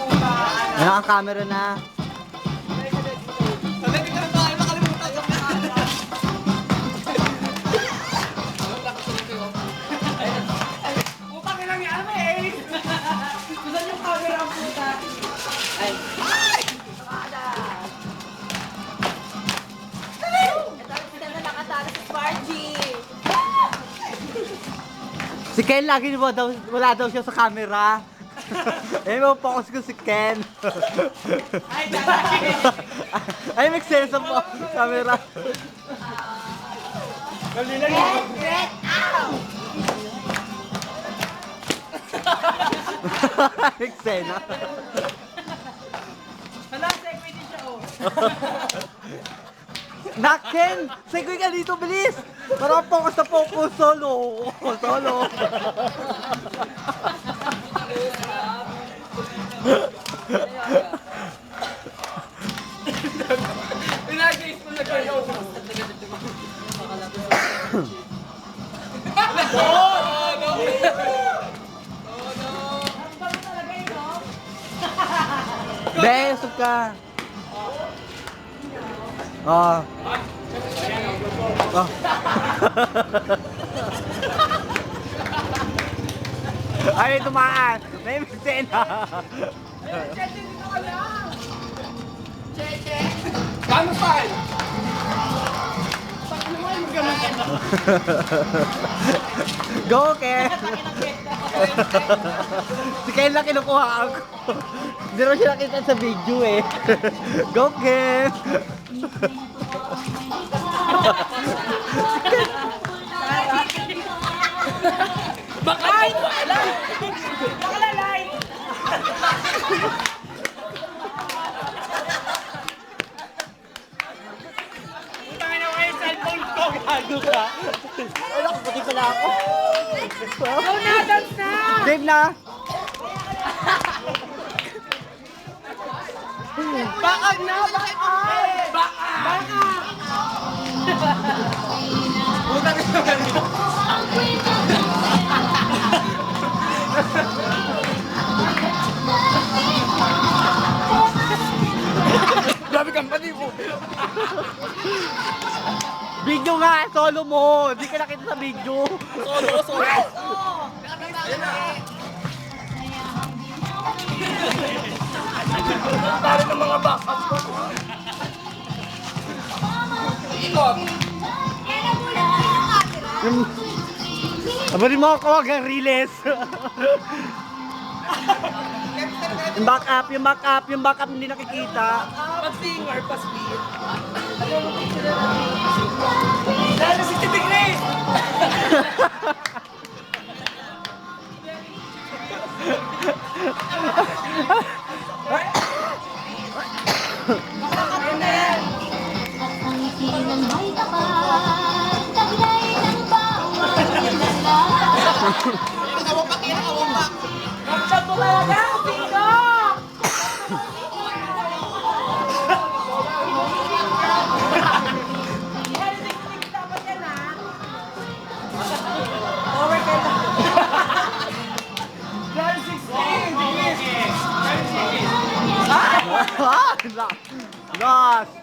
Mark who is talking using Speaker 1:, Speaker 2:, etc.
Speaker 1: Puta.
Speaker 2: Ano ang camera na?
Speaker 1: Hindi
Speaker 2: Si Ken lagi mo daw, wala daw siya sa camera. eh, mo focus ko si Ken.
Speaker 1: Ay.
Speaker 2: Ay, may sense po camera.
Speaker 3: Get, get out!
Speaker 2: Eksena.
Speaker 1: Hala, segue din siya oh.
Speaker 2: Nak, Ken! Segue ka dito, bilis! Para focus na focus, solo. Solo.
Speaker 1: Pinag-is ko na kayo.
Speaker 2: Besok ka. Ah. Ah. Ay, tumaan. May eksena.
Speaker 1: Paano saan?
Speaker 2: Go, Ken! si Ken lang kinukuha ako. Hindi rin siya nakita sa video eh. Go, Ken!
Speaker 1: Bakay! Nakalalay! Putang gago ka.
Speaker 2: Naku, puti pala ako.
Speaker 1: Go na, dance na!
Speaker 2: Game na!
Speaker 1: Bakag na, bakag! Bakag! Bakag!
Speaker 2: Video nga, solo mo! Hindi ka nakita sa video.
Speaker 1: Solo, solo. Tari ng mga backup ko. Ikot.
Speaker 2: Yung... Aba rin mo ako wag ang riles. yung back up, yung back up, yung back up hindi nakikita.
Speaker 1: Pag-singer, pa-speed. Dahil na 60 degrees!
Speaker 4: At ang ngiti ng may tapat Taglay ng bawat kilala 啊，那那。